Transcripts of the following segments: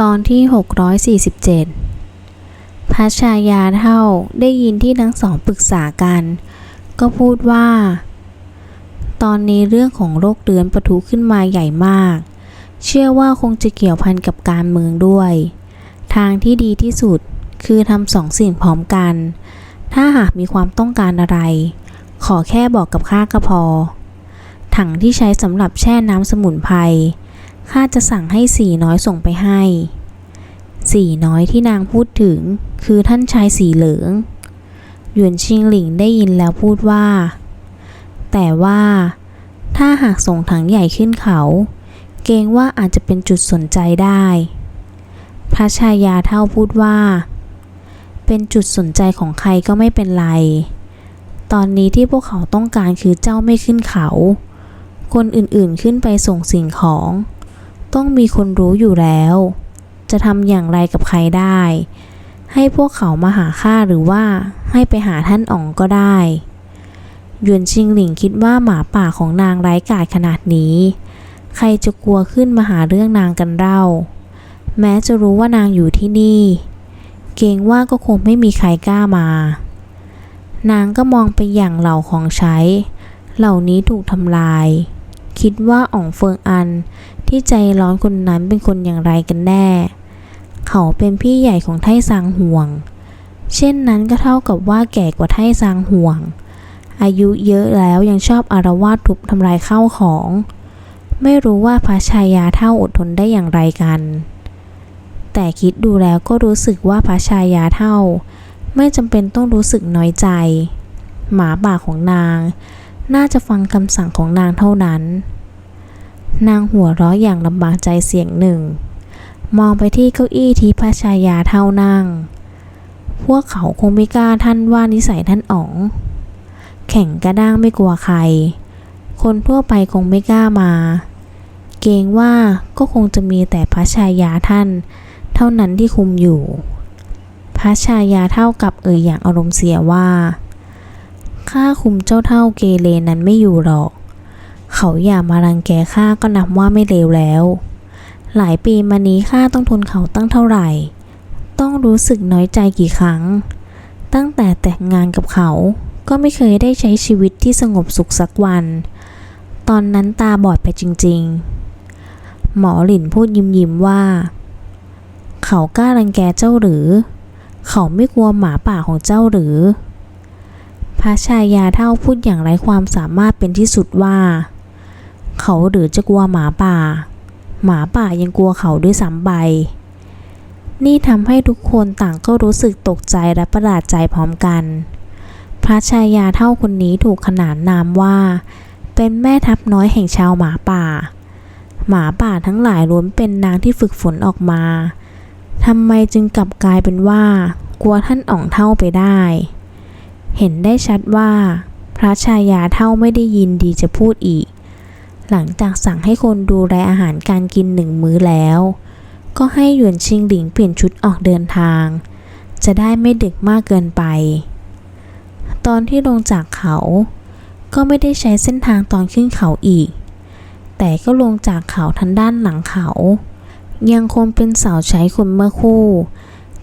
ตอนที่ 647พระชายาเท่าได้ยินที่ทั้งสองปรึกษากัน ก็พูดว่า ตอนนี้เรื่องของโรคเรื้อนประทุขึ้นมาใหญ่มาก เชื่อว่าคงจะเกี่ยวพันกับการเมืองด้วย ทางที่ดีที่สุดคือทำสองสิ่งพร้อมกัน ถ้าหากมีความต้องการอะไร ขอแค่บอกกับข้าก็พอ ถังที่ใช้สำหรับแช่น้ำสมุนไพร ข้าจะสั่งให้สีน้อยส่งไปให้ สีน้อยที่นางพูดถึง คือท่านชายสีเหลืองหยวนชิงหลิงได้ยินแล้วพูดว่า แต่ว่าถ้าหากส่งถังใหญ่ขึ้นเขา เกรงว่าอาจจะเป็นจุดสนใจได้ พระชายาเท่าพูดว่า เป็นจุดสนใจของใครก็ไม่เป็นไร ตอนนี้ที่พวกเขาต้องการคือเจ้าไม่ขึ้นเขา คนอื่นๆขึ้นไปส่งสิ่งของ ต้องมีคนรู้อยู่แล้ว จะทำอย่างไรกับใครได้ ให้พวกเขามาหาข้าหรือว่าให้ไปหาท่านอ๋องก็ได้หยวนชิงหลิงคิดว่าหมาป่าของนางไร้กาจขนาดนี้ ใครจะกลัวขึ้นมาหาเรื่องนางกันเล่า แม้จะรู้ว่านางอยู่ที่นี่ เกรงว่าก็คงไม่มีใครกล้ามา นางก็มองไปอย่างเหล่าของใช้ เหล่านี้ถูกทำลาย คิดว่าอ่องเฟิงอัน ที่ใจร้อนคนนั้นเป็นคนอย่างไรกันแน่ เขาเป็นพี่ใหญ่ของไทซางห่วง เช่นนั้นก็เท่ากับว่าแก่กว่าไทซางห่วง อายุเยอะแล้วยังชอบอารวาสทุบทำลายข้าวของ ไม่รู้ว่าพระชายาเท่าอดทนได้อย่างไรกัน แต่คิดดูแล้วก็รู้สึกว่าพระชายาเท่า ไม่จำเป็นต้องรู้สึกน้อยใจ หมาป่าของนาง น่าจะฟังคำสั่งของนางเท่านั้น นางหัวเราะอย่างลำบากใจเสียงหนึ่ง มองไปที่เก้าอี้ที่พระชายาเท่านั่ง พวกเขาคงไม่กล้าท่านว่านิสัยท่านอ๋อง แข่งกระด้างไม่กลัวใคร คนทั่วไปคงไม่กล้ามา เกรงว่าก็คงจะมีแต่พระชายาท่าน เท่านั้นที่คุมอยู่ พระชายาเท่ากับเอ่ยอย่างอารมณ์เสียว่าข้าคุมเจ้าเท่าเกเรนั้นไม่อยู่หรอก เขาอย่ามารังแกข้าก็นับว่าไม่เลวแล้ว หลายปีมานี้ข้าต้องทนเขาตั้งเท่าไหร่ ต้องรู้สึกน้อยใจกี่ครั้ง ตั้งแต่แต่งงานกับเขา ก็ไม่เคยได้ใช้ชีวิตที่สงบสุขสักวัน ตอนนั้นตาบอดไปจริง ๆ หมอหลินพูดยิ้มยิ้มว่า เขากล้ารังแกเจ้าหรือ เขาไม่กลัวหมาป่าของเจ้าหรือพระชายาเท่าพูดอย่างไร้ความสามารถเป็นที่สุดว่า เขาหรือจะกลัวหมาป่า หมาป่ายังกลัวเขาด้วยซ้ำไป นี่ทำให้ทุกคนต่างก็รู้สึกตกใจและประหลาดใจพร้อมกัน พระชายาเท่าคนนี้ถูกขนานนามว่า เป็นแม่ทัพน้อยแห่งชาวหมาป่า หมาป่าทั้งหลายล้วนเป็นนางที่ฝึกฝนออกมาทำไมจึงกลับกลายเป็นว่า กลัวท่านอ่องเท่าไปได้ เห็นได้ชัดว่า พระชายาเท่าไม่ได้ยินดีจะพูดอีก หลังจากสั่งให้คนดูแลอาหารการกินหนึ่งมื้อแล้ว ก็ให้หยวนชิงหลิงเปลี่ยนชุดออกเดินทาง จะได้ไม่ดึกมากเกินไป ตอนที่ลงจากเขา ก็ไม่ได้ใช้เส้นทางตอนขึ้นเขาอีก แต่ก็ลงจากเขาทางด้านหลังเขา ยังคงเป็นเสาใช้คนเมื่อคู่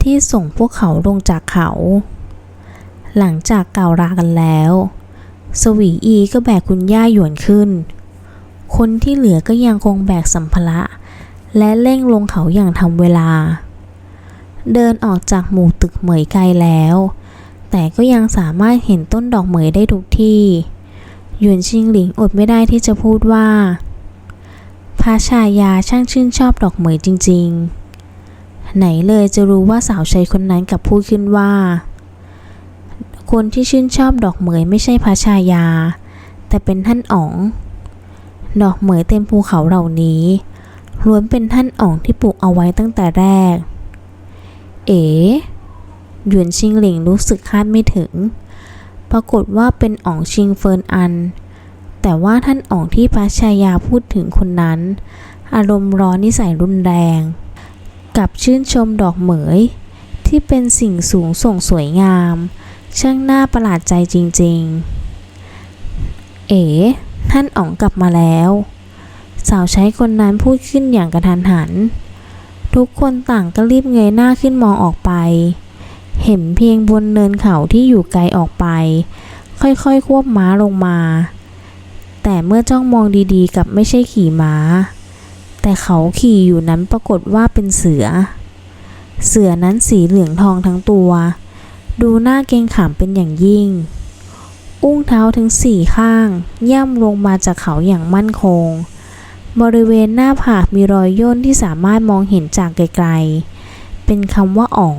ที่ส่งพวกเขาลงจากเขา หลังจากกล่าวลากันแล้ว สวีอีก็แบกคุณย่าหยวนขึ้น คนที่เหลือก็ยังคงแบกสัมภาระ และเร่งลงเขาอย่างทำเวลา เดินออกจากหมู่ตึกเหมยไกลแล้ว แต่ก็ยังสามารถเห็นต้นดอกเหมยได้ทุกที่ หยวนชิงหลิงอดไม่ได้ที่จะพูดว่าพระชายาช่างชื่นชอบดอกเหมยจริง ๆ ไหนเลยจะรู้ว่าสาวใช้คนนั้นกับพูดขึ้นว่า คนที่ชื่นชอบดอกเหมยไม่ใช่พระชายา แต่เป็นท่านอ๋อง ดอกเหมยเต็มภูเขาเหล่านี้ล้วนเป็นท่านอ๋องที่ปลูกเอาไว้ตั้งแต่แรก เอ๋หยวนชิงหลิงรู้สึกคาดไม่ถึง ปรากฏว่าเป็นอ๋องชิงเฟินอัน แต่ว่าท่านอ๋องที่พระชายาพูดถึงคนนั้น อารมณ์ร้อนนิสัยรุนแรง กับชื่นชมดอกเหมย ที่เป็นสิ่งสูงส่งสวยงาม ช่างน่าประหลาดใจจริง ๆ เอ๋ ท่านอ๋องกลับมาแล้ว สาวใช้คนนั้นพูดขึ้นอย่างกระทันหัน ทุกคนต่างก็รีบเงยหน้าขึ้นมองออกไป เห็นเพียงบนเนินเขาที่อยู่ไกลออกไป ค่อยๆควบม้าลงมา แต่เมื่อจ้องมองดีๆกับไม่ใช่ขี่ม้า แต่เขาขี่อยู่นั้นปรากฏว่าเป็นเสือ เสือนั้นสีเหลืองทองทั้งตัว ดูน่าเกรงขามเป็นอย่างยิ่ง อุ้งเท้าทั้งสี่ข้าง ย่ำลงมาจากเขาอย่างมั่นคง บริเวณหน้าผากมีรอยย่นที่สามารถมองเห็นจากไกลๆ เป็นคำว่าอ๋อง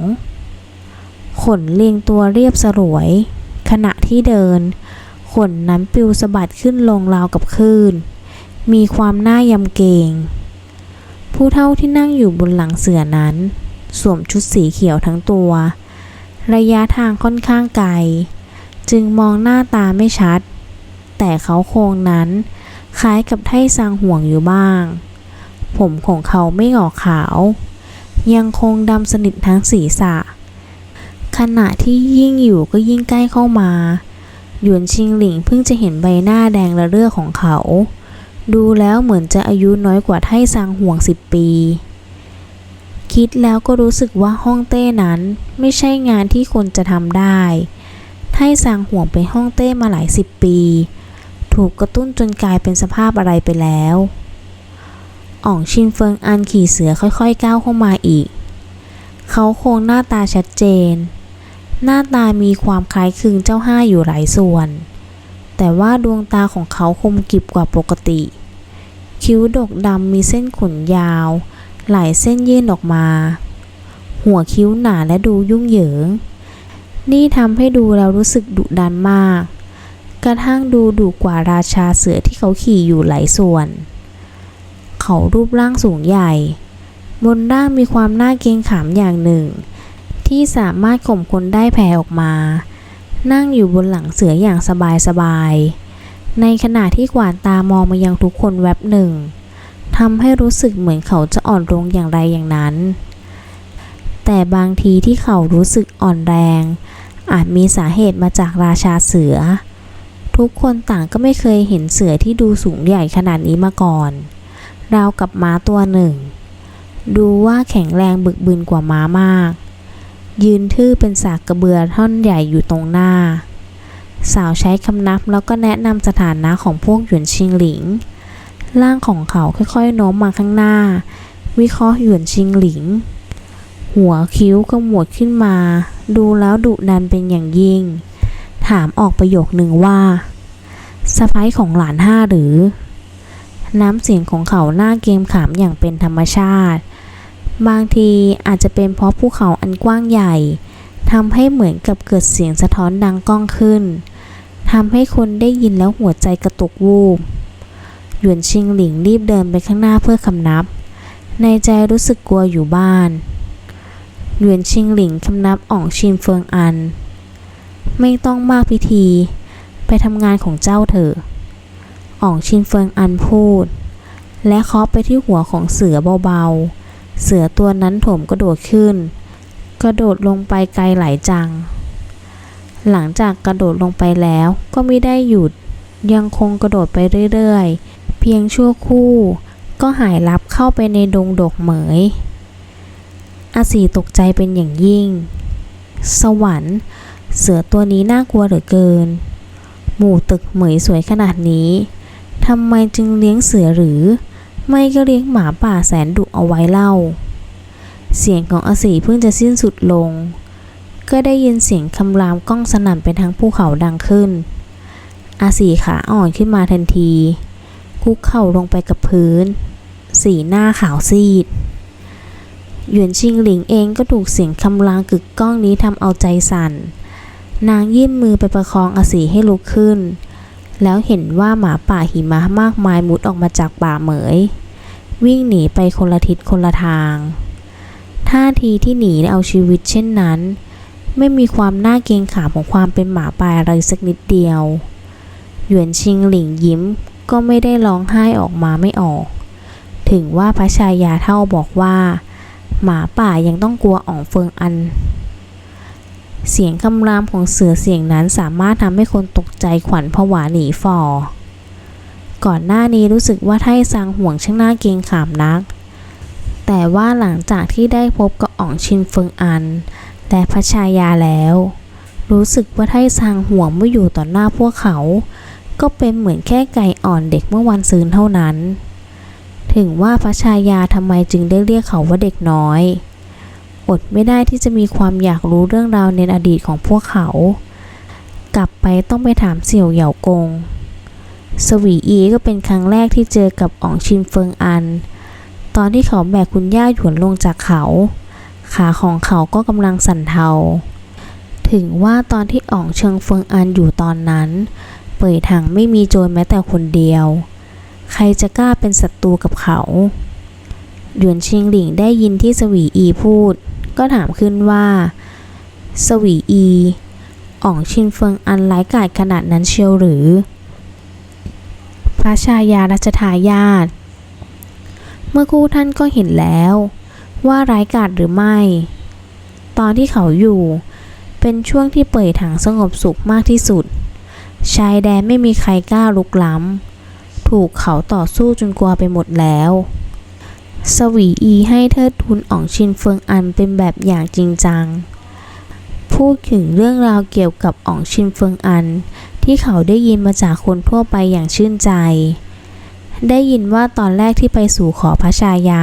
ขนเรียงตัวเรียบสรวย ขณะที่เดิน ขนนั้นปลิวสะบัดขึ้นลงราวกับคลื่น มีความน่ายำเกรงผู้เฒ่าที่นั่งอยู่บนหลังเสือนั้น สวมชุดสีเขียวทั้งตัว ระยะทางค่อนข้างไกล จึงมองหน้าตาไม่ชัด แต่เขาโครงนั้น คล้ายกับไท่ซางห่วงอยู่บ้าง ผมของเขาไม่ออกขาว ยังคงดำสนิททั้งศีรษะ ขณะที่ยิ่งอยู่ก็ยิ่งใกล้เข้ามาหยวนชิงหลิงเพิ่งจะเห็นใบหน้าแดงระเรื่อของเขา ดูแล้วเหมือนจะอายุน้อยกว่าไท่ซางห่วงสิบปี คิดแล้วก็รู้สึกว่าห้องเต้นั้นไม่ใช่งานที่คนจะทำได้ ไท่ซางห่วงเป็นห้องเต้มาหลายสิบปี ถูกกระตุ้นจนกลายเป็นสภาพอะไรไปแล้วอ่องชินเฟิงอันขี่เสือค่อยๆก้าวเข้ามาอีก เขาโครงหน้าตาชัดเจน หน้าตามีความคล้ายคลึงเจ้าห้าอยู่หลายส่วน แต่ว่าดวงตาของเขาคมกริบกว่าปกติ คิ้วดกดำมีเส้นขนยาว หลายเส้นยื่นออกมา หัวคิ้วหนาและดูยุ่งเหยิง นี่ทำให้ดูแล้วรู้สึกดุดันมาก กระทั่งดูดุกว่าราชาเสือที่เขาขี่อยู่หลายส่วน เขารูปร่างสูงใหญ่ บนร่างมีความน่าเกรงขามอย่างหนึ่ง ที่สามารถข่มคนได้แผ่ออกมา นั่งอยู่บนหลังเสืออย่างสบายๆในขณะที่กวาดตามองมายังทุกคนแวบหนึ่งทำให้รู้สึกเหมือนเขาจะอ่อนลงอย่างไรอย่างนั้น แต่บางทีที่เขารู้สึกอ่อนแรง อาจมีสาเหตุมาจากราชาเสือ ทุกคนต่างก็ไม่เคยเห็นเสือที่ดูสูงใหญ่ขนาดนี้มาก่อน ราวกับม้าตัวหนึ่ง ดูว่าแข็งแรงบึกบึนกว่าม้ามาก ยืนทื่อเป็นสากกระเบือท่อนใหญ่อยู่ตรงหน้า สาวใช้คำนับแล้วก็แนะนำสถานะของพวกหยวนชิงหลิง ร่างของเขาค่อยๆโน้มมาข้างหน้า วิเคราะห์หยวนชิงหลิง หัวคิ้วขมวดขึ้นมา ดูแล้วดุดันเป็นอย่างยิ่ง ถามออกประโยคหนึ่งว่าสะพ้ายของหลานห้าหรือ น้ำเสียงของเขาหน้าเกมขามอย่างเป็นธรรมชาติ บางทีอาจจะเป็นเพราะภูเขาอันกว้างใหญ่ทำให้เหมือนกับเกิดเสียงสะท้อนดังก้องขึ้นทำให้คนได้ยินแล้วหัวใจกระตุกวูบหยวนชิงหลิงรีบเดินไปข้างหน้าเพื่อคำนับ ในใจรู้สึกกลัวอยู่บ้าน หยวนชิงหลิงคำนับอ่องชินเฟิงอัน ไม่ต้องมากพิธี ไปทำงานของเจ้าเถอะอ่องชินเฟิงอันพูด และเคาะไปที่หัวของเสือเบาๆ เสือตัวนั้นโถมกระโดดขึ้น กระโดดลงไปไกลหลายจัง หลังจากกระโดดลงไปแล้วก็ไม่ได้หยุด ยังคงกระโดดไปเรื่อยๆ เพียงชั่วคู่ ก็หายลับเข้าไปในดงดกเหมย อาสีตกใจเป็นอย่างยิ่ง สวรรค์ เสือตัวนี้น่ากลัวเหลือเกิน หมู่ตึกเหมยสวยขนาดนี้ทำไมจึงเลี้ยงเสือหรือ ไม่ก็เลี้ยงหมาป่าแสนดุเอาไว้เล่า เสียงของอาสีเพิ่งจะสิ้นสุดลง ก็ได้ยินเสียงคำรามก้องสนั่นไปทั้งภูเขาดังขึ้น อาสีขาอ่อนขึ้นมาทันที คุกเข่าลงไปกับพื้น สีหน้าขาวซีด หยวนชิงหลิงเองก็ถูกเสียงคำรามกึกก้องนี้ทำเอาใจสั่น นางยื่นมือไปประคองอาสีให้ลุกขึ้น แล้วเห็นว่าหมาป่าหิมะมากมายมุดออกมาจากป่าเหมย วิ่งหนีไปคนละทิศคนละทาง ท่าทีที่หนีและเอาชีวิตเช่นนั้น ไม่มีความน่าเกรงขามของความเป็นหมาป่าอะไรสักนิดเดียว หยวนชิงหลิงยิ้มก็ไม่ได้ร้องไห้ออกมาไม่ออก ถึงว่าพระชายาเท่าบอกว่า หมาป่ายังต้องกลัวอ่องเฟิงอัน เสียงคำรามของเสือเสียงนั้นสามารถทำให้คนตกใจขวัญผวาหนีฝ่อก่อนหน้านี้รู้สึกว่าไท่ซางห่วงช่างน่าเกงขามนัก แต่ว่าหลังจากที่ได้พบกับอ่องชินเฟิงอัน และพระชายาแล้ว รู้สึกว่าไทซางห่วงเมื่ออยู่ต่อหน้าพวกเขา ก็เป็นเหมือนแค่ไก่อ่อนเด็กเมื่อวันซืนเท่านั้น ถึงว่าพระชายาทำไมจึงได้เรียกเขาว่าเด็กน้อย อดไม่ได้ที่จะมีความอยากรู้เรื่องราวในอดีตของพวกเขา กลับไปต้องไปถามเสี่ยวเหยากง สวีอีก็เป็นครั้งแรกที่เจอกับอ๋องชินเฟิงอัน ตอนที่เขาแบกคุณย่าหยวนลงจากเขา ขาของเขาก็กำลังสั่นเทา ถึงว่าตอนที่อ๋องเชิงเฟิงอันอยู่ตอนนั้น เป่ยถังไม่มีโจรแม้แต่คนเดียว ใครจะกล้าเป็นศัตรูกับเขาหยวนชิงหลิงได้ยินที่สวีอีพูด ก็ถามขึ้นว่า สวีอีอ๋องชินเฟิงอันร้ายกาจขนาดนั้นเชียวหรือ พระชายารัชทายาทเมื่อคู่ท่านก็เห็นแล้ว ว่าร้ายกาจหรือไม่ ตอนที่เขาอยู่ เป็นช่วงที่เป่ยถังสงบสุขมากที่สุด ชายแดนไม่มีใครกล้าลุกล้ำ ถูกเขาต่อสู้จนกลัวไปหมดแล้ว สวีอีให้เทิดทุนอ่องชินเฟิงอันเป็นแบบอย่างจริงจัง พูดถึงเรื่องราวเกี่ยวกับอ่องชินเฟิงอัน ที่เขาได้ยินมาจากคนทั่วไปอย่างชื่นใจ ได้ยินว่าตอนแรกที่ไปสู่ขอพระชายา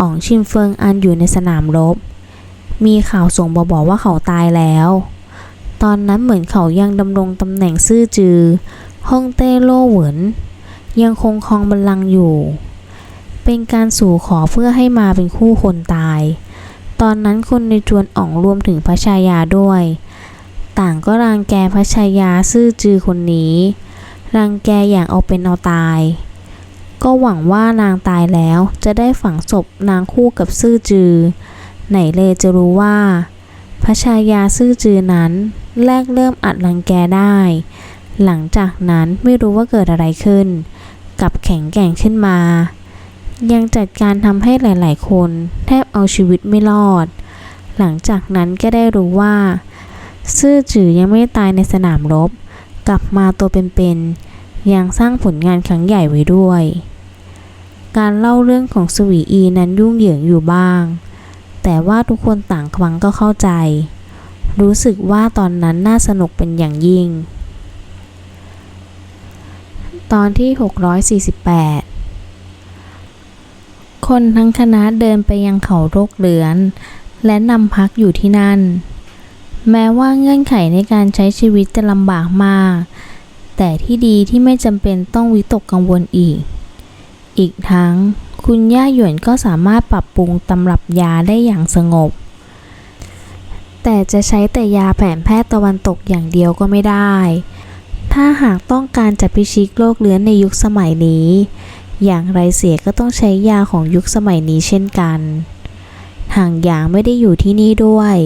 อ่องชินเฟิงอันอยู่ในสนามรบ มีข่าวส่งมาบอกว่าเขาตายแล้ว ตอนนั้นเหมือนเขายังดำรงตำแหน่งซื่อจือ ฮ่องเต้โล่เหวินยังคงครองบัลลังก์อยู่ เป็นการสู่ขอเพื่อให้มาเป็นคู่คนตาย ตอนนั้นคนในจวนอ่องรวมถึงพระชายาด้วย ต่างก็รังแกพระชายาซื่อจือคนนี้ รังแกอย่างเอาเป็นเอาตาย ก็หวังว่านางตายแล้วจะได้ฝังศพนางคู่กับซื่อจือ ไหนเลยจะรู้ว่า พระชายาซื่อจือนั้นแรกเริ่มอัดรังแกได้ หลังจากนั้นไม่รู้ว่าเกิดอะไรขึ้นกลับแข็งแกร่งขึ้นมา ยังจัดการทำให้หลาย ๆ คนแทบเอาชีวิตไม่รอด หลังจากนั้นก็ได้รู้ว่า ซื่อจือยังไม่ตายในสนามรบ กลับมาตัวเป็นๆยังสร้างผลงานครั้งใหญ่ไว้ด้วย การเล่าเรื่องของสวีอีนั้นยุ่งเหยิงอยู่บ้าง แต่ว่าทุกคนต่างฟังก็เข้าใจ รู้สึกว่าตอนนั้นน่าสนุกเป็นอย่างยิ่ง ตอนที่ 648 คนทั้งคณะเดินไปยังเขาโรคเรือน และนำพักอยู่ที่นั่น แม้ว่าเงื่อนไขในการใช้ชีวิตจะลำบากมาก แต่ที่ดีที่ไม่จำเป็นต้องวิตกกังวลอีก อีกทั้งคุณย่าหยวนก็สามารถปรับปรุงตำรับยาได้อย่างสงบ แต่จะใช้แต่ยาแผนแพทย์ตะวันตกอย่างเดียวก็ไม่ได้ ถ้าหากต้องการจะพิชิตโรคเลื้อนในยุคสมัยนี้ อย่างไรเสียก็ต้องใช้ยาของยุคสมัยนี้เช่นกันห่างยางไม่ได้อยู่ที่นี่ด้วย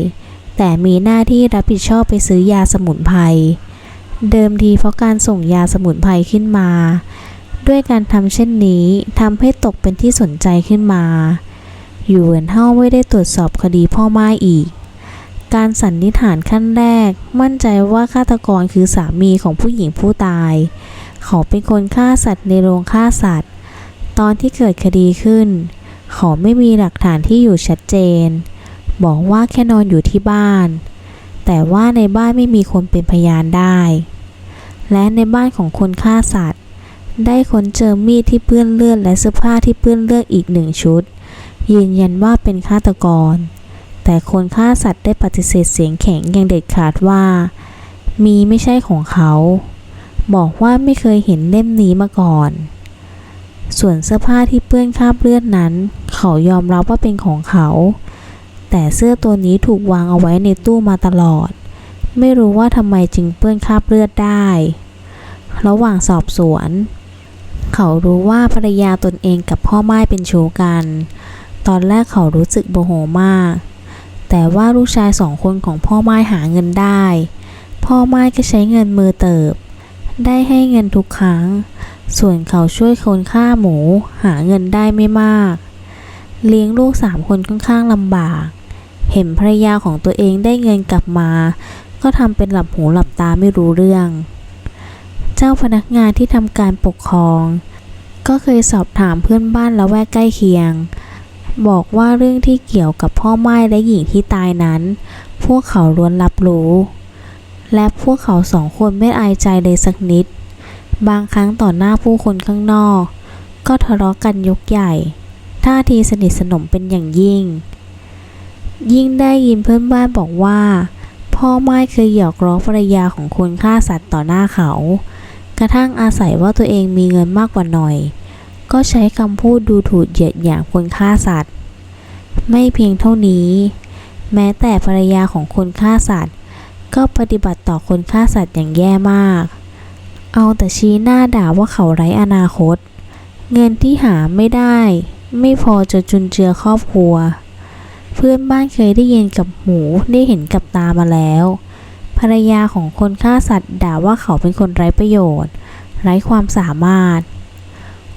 แต่มีหน้าที่รับผิดชอบไปซื้อยาสมุนไพร เดิมทีเพราะการส่งยาสมุนไพรขึ้นมา ด้วยการทำเช่นนี้ทำให้ตกเป็นที่สนใจขึ้นมา อยู่เหวินเฮาไม่ได้ตรวจสอบคดีพ่อไม้อีก การสันนิษฐานขั้นแรก มั่นใจว่าฆาตกรคือสามีของผู้หญิงผู้ตาย เขาเป็นคนฆ่าสัตว์ในโรงฆ่าสัตว์ ตอนที่เกิดคดีขึ้น เขาไม่มีหลักฐานที่อยู่ชัดเจน บอกว่าแค่นอนอยู่ที่บ้าน แต่ว่าในบ้านไม่มีคนเป็นพยานได้ และในบ้านของคนฆ่าสัตว์ ได้ค้นเจอมีดที่เปื้อนเลือดและเสื้อผ้าที่เปื้อนเลือดอีกหนึ่งชุด ยืนยันว่าเป็นฆาตกร แต่คนฆ่าสัตว์ได้ปฏิเสธเสียงแข็งอย่างเด็ดขาดว่า มีไม่ใช่ของเขา บอกว่าไม่เคยเห็นเล่มนี้มาก่อน ส่วนเสื้อผ้าที่เปื้อนคราบเลือดนั้น เขายอมรับว่าเป็นของเขา แต่เสื้อตัวนี้ถูกวางเอาไว้ในตู้มาตลอด ไม่รู้ว่าทำไมจึงเปื้อนคราบเลือดได้ ระหว่างสอบสวน เขารู้ว่าภรรยาตนเองกับพ่อไม้เป็นชู้กัน ตอนแรกเขารู้สึกโมโหมาก แต่ว่าลูกชายสองคนของพ่อไม้หาเงินได้ พ่อไม้ก็ใช้เงินมือเติบ ได้ให้เงินทุกครั้ง ส่วนเขาช่วยคนฆ่าหมู หาเงินได้ไม่มาก เลี้ยงลูกสามคนค่อนข้างลำบาก เห็นภรรยาของตัวเองได้เงินกลับมา ก็ทำเป็นหลับหูหลับตาไม่รู้เรื่อง เจ้าพนักงานที่ทำการปกครอง ก็เคยสอบถามเพื่อนบ้านละแวกใกล้เคียง บอกว่าเรื่องที่เกี่ยวกับพ่อไม้และหญิงที่ตายนั้น พวกเขาล้วนรับรู้ และพวกเขาสองคนไม่อายใจเลยสักนิด บางครั้งต่อหน้าผู้คนข้างนอก ก็ทะเลาะกันยกใหญ่ ท่าทีสนิทสนมเป็นอย่างยิ่ง ยิ่งได้ยินเพื่อนบ้านบอกว่า พ่อไม้เคยหยอกล้อภรรยาของคนฆ่าสัตว์ต่อหน้าเขา กระทั่งอาศัยว่าตัวเองมีเงินมากกว่าหน่อย ก็ใช้คำพูดดูถูกเหยียดหยามคนฆ่าสัตว์ ไม่เพียงเท่านี้ แม้แต่ภรรยาของคนฆ่าสัตว์ ก็ปฏิบัติต่อคนฆ่าสัตว์อย่างแย่มาก เอาแต่ชี้หน้าด่าว่าเขาไร้อนาคต เงินที่หาไม่ได้ ไม่พอจะจุนเจือครอบครัว เพื่อนบ้านเคยได้ยินกับหูได้เห็นกับตามาแล้ว ภรรยาของคนฆ่าสัตว์ด่าว่าเขาเป็นคนไร้ประโยชน์ ไร้ความสามารถ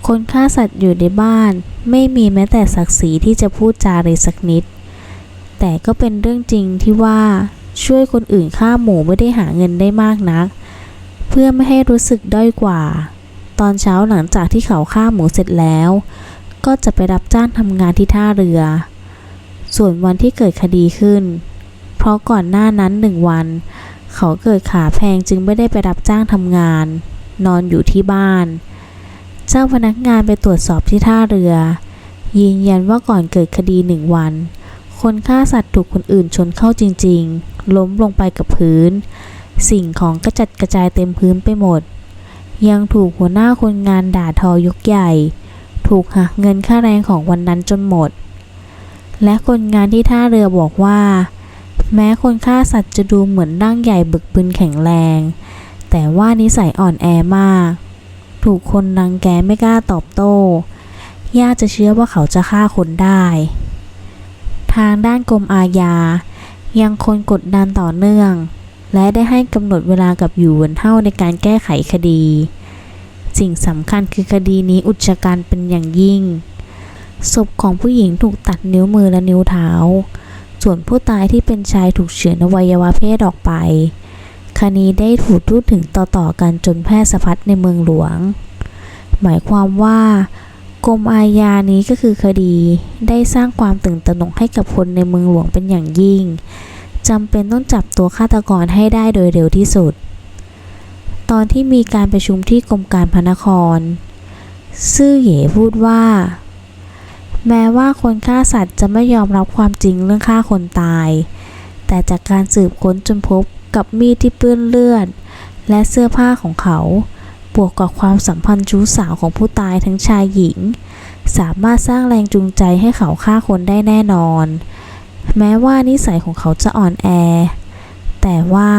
คนฆ่าสัตว์อยู่ในบ้าน ไม่มีแม้แต่ศักดิ์ศรีที่จะพูดจาเลยสักนิด แต่ก็เป็นเรื่องจริงที่ว่าช่วยคนอื่นฆ่าหมูไม่ได้หาเงินได้มากนัก เพื่อไม่ให้รู้สึกด้อยกว่า ตอนเช้าหลังจากที่เขาฆ่าหมูเสร็จแล้ว ก็จะไปรับจ้างทำงานที่ท่าเรือ ส่วนวันที่เกิดคดีขึ้น เพราะก่อนหน้านั้นหนึ่งวัน เขาเกิดขาแพงจึงไม่ได้ไปรับจ้างทำงาน นอนอยู่ที่บ้าน เจ้าพนักงานไปตรวจสอบที่ท่าเรือ ยืนยันว่าก่อนเกิดคดีหนึ่งวัน คนฆ่าสัตว์ถูกคนอื่นชนเข้าจริง ๆ ล้มลงไปกับพื้น สิ่งของกระจัดกระจายเต็มพื้นไปหมด ยังถูกหัวหน้าคนงานด่าทอยกใหญ่ ถูกหักเงินค่าแรงของวันนั้นจนหมด และคนงานที่ท่าเรือบอกว่า แม้คนฆ่าสัตว์จะดูเหมือนร่างใหญ่บึกบึนแข็งแรง แต่ว่านิสัยอ่อนแอมาก ถูกคนรังแกไม่กล้าตอบโต้ยาจะเชื่อว่าเขาจะฆ่าคนได้ ทางด้านกรมอาญา ยังคนกดดันต่อเนื่อง และได้ให้กำหนดเวลากับอยู่วนเท่าในการแก้ไขคดี สิ่งสำคัญคือคดีนี้อุกชะกันเป็นอย่างยิ่ง ศพของผู้หญิงถูกตัดนิ้วมือและนิ้วเท้า ส่วนผู้ตายที่เป็นชายถูกเฉือนอวัยวะเพศออกไป คดีได้ถูกพูดถึงต่อๆกันจนแพร่สะพัดในเมืองหลวง หมายความว่ากรมอาญานี้ก็คือคดีได้สร้างความตื่นตระหนกให้กับคนในเมืองหลวงเป็นอย่างยิ่งจำเป็นต้องจับตัวฆาตกรให้ได้โดยเร็วที่สุด ตอนที่มีการประชุมที่กรมการพระนคร ซื่อเหย่พูดว่า แม้ว่าคนฆ่าสัตว์จะไม่ยอมรับความจริงเรื่องฆ่าคนตาย แต่จากการสืบค้นจนพบ กับมีดที่เปื้อนเลือด และเสื้อผ้าของเขา บวกกับความสัมพันธ์ชู้สาวของผู้ตายทั้งชายหญิง สามารถสร้างแรงจูงใจให้เขาฆ่าคนได้แน่นอน แม้ว่านิสัยของเขาจะอ่อนแอ แต่ว่า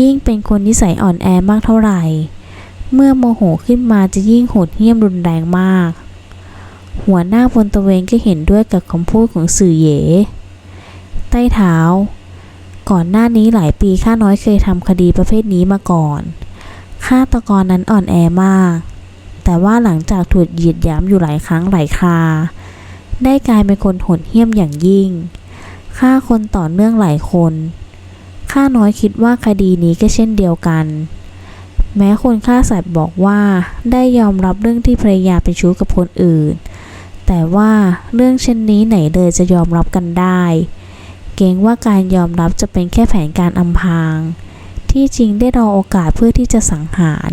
ยิ่งเป็นคนนิสัยอ่อนแอมากเท่าไหร่ เมื่อโมโหขึ้นมาจะยิ่งโหดเหี้ยมรุนแรงมาก หัวหน้าพลตะเวนก็เห็นด้วยกับคำพูดของสื่อเยใต้เท้า ก่อนหน้านี้หลายปีข้าน้อยเคยทำคดีประเภทนี้มาก่อนฆาตกรนั้นอ่อนแอมาก แต่ว่าหลังจากถูกเหยียดหยามอยู่หลายครั้งหลายครา ได้กลายเป็นคนโหดเหี้ยมอย่างยิ่งฆ่าคนต่อเนื่องหลายคนข้าน้อยคิดว่าคดีนี้ก็เช่นเดียวกัน แม้คนฆ่าสัตว์บอกว่าได้ยอมรับเรื่องที่ภรรยาเป็นชู้กับคนอื่น แต่ว่าเรื่องเช่นนี้ไหนเลยจะยอมรับกันได้ เกรงว่าการยอมรับจะเป็นแค่แผนการอำพราง ที่จริงได้รอโอกาสเพื่อที่จะสังหาร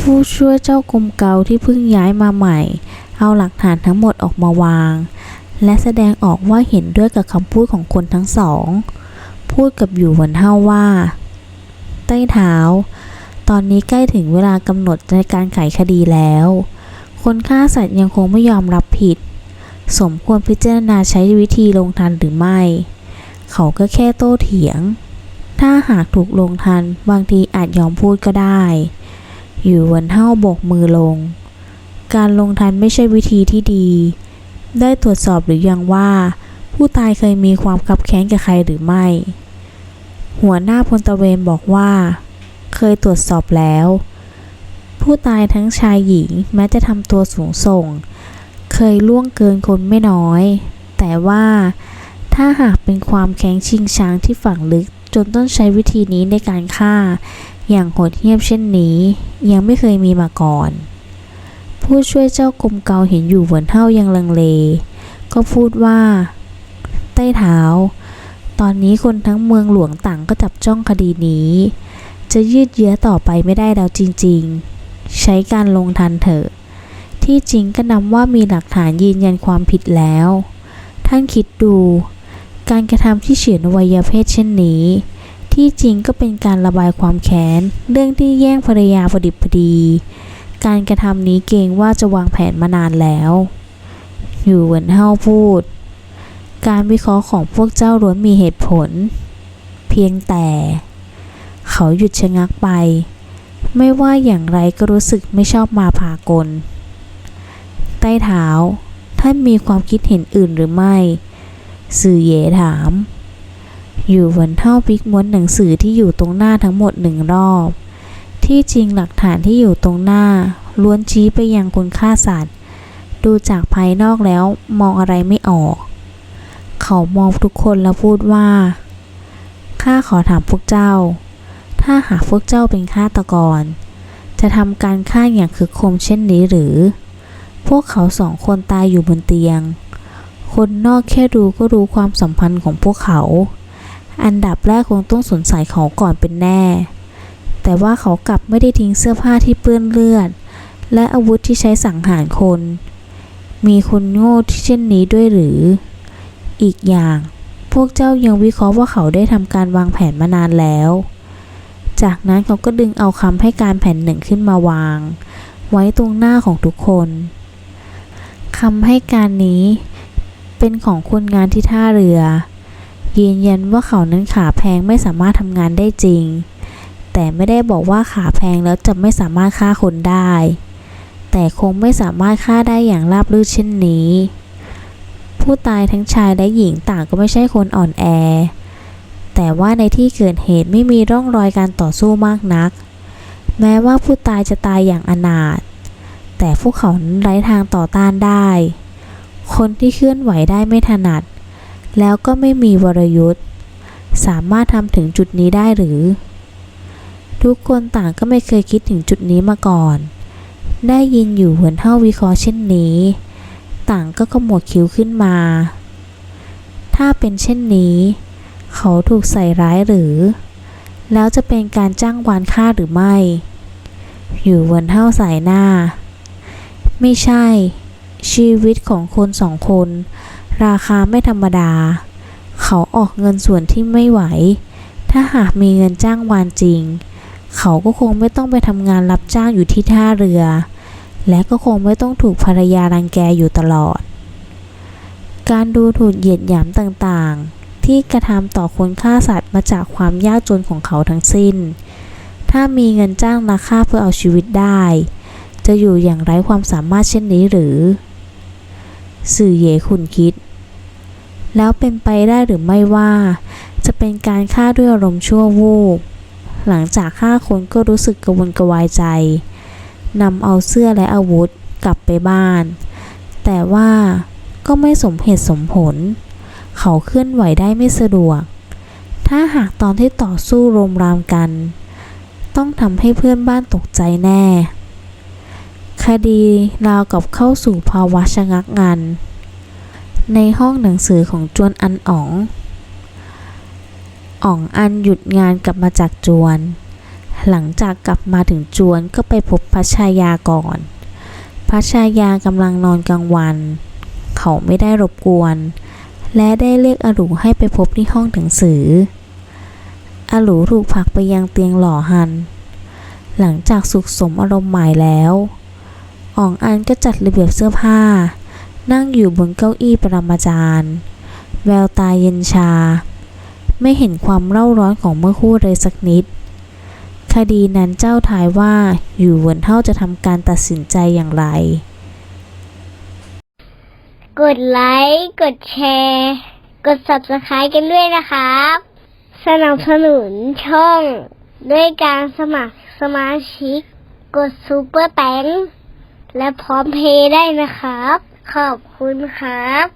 ผู้ช่วยเจ้ากรมเกาที่เพิ่งย้ายมาใหม่ เอาหลักฐานทั้งหมดออกมาวาง และแสดงออกว่าเห็นด้วยกับคำพูดของคนทั้งสอง พูดกับอยู่หวนเฮาว่า ใต้เท้า ตอนนี้ใกล้ถึงเวลากำหนดในการไขคดีแล้ว คนฆ่าสัตว์ยังคงไม่ยอมรับผิด สมควรพิจารณาใช้วิธีลงทันหรือไม่ เขาก็แค่โต้เถียง ถ้าหากถูกลงทันบางทีอาจยอมพูดก็ได้ อยู่หวนเฮาบกมือลง การลงทันไม่ใช่วิธีที่ดี ได้ตรวจสอบหรือยังว่า ผู้ตายเคยมีความคับแค้นกับใครหรือไม่ หัวหน้าพลตระเวนบอกว่า เคยตรวจสอบแล้ว ผู้ตายทั้งชายหญิงแม้จะทำตัวสูงส่ง เคยล่วงเกินคนไม่น้อย แต่ว่าถ้าหากเป็นความแค้นชิงช้างที่ฝังลึกจนต้องใช้วิธีนี้ในการฆ่า อย่างโหดเหี้ยมเช่นนี้ ยังไม่เคยมีมาก่อน ผู้ช่วยเจ้ากรมเกาเห็นอยู่เหวนเท่ายังลังเล ก็พูดว่า ใต้เท้า ตอนนี้คนทั้งเมืองหลวงต่างก็จับจ้องคดีนี้ จะยืดเยื้อต่อไปไม่ได้แล้วจริงๆ ใช้การลงทันเถอะ ที่จริงก็นำว่ามีหลักฐานยืนยันความผิดแล้ว ท่านคิดดู การกระทำที่เฉือนวัยเพศเช่นนี้ ที่จริงก็เป็นการระบายความแค้นเรื่องที่แย่งภรรยาพอดิบพอดี การกระทำนี้เกรงว่าจะวางแผนมานานแล้วอยู่เหวินเฮาพูด การวิเคราะห์ของพวกเจ้าล้วนมีเหตุผล เพียงแต่ เขาหยุดชะงักไป ไม่ว่าอย่างไรก็รู้สึกไม่ชอบมาพากล ใต้เท้า ท่านมีความคิดเห็นอื่นหรือไม่ สื่อเยถาม อยู่วินเท่าพลิกม้วนหนังสือที่อยู่ตรงหน้าทั้งหมดหนึ่งรอบ ที่จริงหลักฐานที่อยู่ตรงหน้า ล้วนชี้ไปยังคนฆ่าสัตว์ ดูจากภายนอกแล้วมองอะไรไม่ออก เขามองทุกคนแล้วพูดว่าข้าขอถามพวกเจ้า ถ้าหากพวกเจ้าเป็นฆาตกร จะทำการฆ่าอย่างคึกโคมเช่นนี้หรือ พวกเขาสองคนตายอยู่บนเตียง คนนอกแค่ดูก็รู้ความสัมพันธ์ของพวกเขา อันดับแรกคงต้องสงสัยเขาก่อนเป็นแน่ แต่ว่าเขากลับไม่ได้ทิ้งเสื้อผ้าที่เปื้อนเลือด และอาวุธที่ใช้สังหารคน มีคนโง่ที่เช่นนี้ด้วยหรือ อีกอย่าง พวกเจ้ายังวิเคราะห์ว่าเขาได้ทำการวางแผนมานานแล้ว จากนั้นเขาก็ดึงเอาคำให้การแผ่นหนึ่งขึ้นมาวาง ไว้ตรงหน้าของทุกคนำให้การนี้ เป็นของคนงานที่ท่าเรือ ยืนยันว่าเขานั้นขาแพงไม่สามารถทำงานได้จริง แต่ไม่ได้บอกว่าขาแพงแล้วจะไม่สามารถฆ่าคนได้ แต่คงไม่สามารถฆ่าได้อย่างราบรื่นเช่นนี้ ผู้ตายทั้งชายและหญิงต่างก็ไม่ใช่คนอ่อนแอ แต่ว่าในที่เกิดเหตุไม่มีร่องรอยการต่อสู้มากนัก แม้ว่าผู้ตายจะตายอย่างอนาถ แต่พวกเขาไร้ทางต่อต้านได้ คนที่เคลื่อนไหวได้ไม่ถนัด แล้วก็ไม่มีวรยุทธ์ สามารถทำถึงจุดนี้ได้หรือ ทุกคนต่างก็ไม่เคยคิดถึงจุดนี้มาก่อน ได้ยินอยู่หัวเท่าวิเคราะห์เช่นนี้ ต่างก็ขมวดคิ้วขึ้นมา ถ้าเป็นเช่นนี้ เขาถูกใส่ร้ายหรือ แล้วจะเป็นการจ้างวานฆ่าหรือไม่อยู่บนเท่าสายหน้า ไม่ใช่ ชีวิตของคนสองคน ราคาไม่ธรรมดา เขาออกเงินส่วนที่ไม่ไหว ถ้าหากมีเงินจ้างวานจริง เขาก็คงไม่ต้องไปทำงานรับจ้างอยู่ที่ท่าเรือ และก็คงไม่ต้องถูกภรรยารังแกอยู่ตลอด การดูถูกเหยียดหยามต่างๆ ที่กระทำต่อคนฆ่าสัตว์มาจากความยากจนของเขาทั้งสิ้น ถ้ามีเงินจ้างมาฆ่าเพื่อเอาชีวิตได้ จะอยู่อย่างไร้ความสามารถเช่นนี้หรือ สื่อเย่คุณคิด แล้วเป็นไปได้หรือไม่ว่า จะเป็นการฆ่าด้วยอารมณ์ชั่ววูบหลังจากฆ่าคนก็รู้สึกกระวนกระวายใจนำเอาเสื้อและอาวุธกลับไปบ้าน แต่ว่าก็ไม่สมเหตุสมผล เขาเคลื่อนไหวได้ไม่สะดวก ถ้าหากตอนที่ต่อสู้รมรามกัน ต้องทำให้เพื่อนบ้านตกใจแน่ คดีราวกับเข้าสู่ภาวะชะงักงัน ในห้องหนังสือของจวนอันอ๋อง อ๋องอันหยุดงานกลับมาจากจวน หลังจากกลับมาถึงจวนก็ไปพบพระชายาก่อนพระชายากำลังนอนกลางวัน เขาไม่ได้รบกวน และได้เรียกอลูให้ไปพบที่ห้องหนังสืออลูถูกผลักไปยังเตียงหล่อหันหลังจากสุขสมอารมณ์ใหม่แล้ว อ่องอันก็จัดระเบียบเสื้อผ้า นั่งอยู่บนเก้าอี้ปรมาจารย์ แววตาเย็นชา ไม่เห็นความเร่าร้อนของเมื่อครู่เลยสักนิด คดีนั้นเจ้าทายว่าอยู่เหวินเท่าจะทำการตัดสินใจอย่างไร กดไลค์ กดแชร์ กด subscribe กันด้วยนะครับ สนับสนุนช่อง ด้วยการสมัครสมาชิก กดซูเปอร์แตง และพร้อมเพย์ได้นะครับ ขอบคุณครับ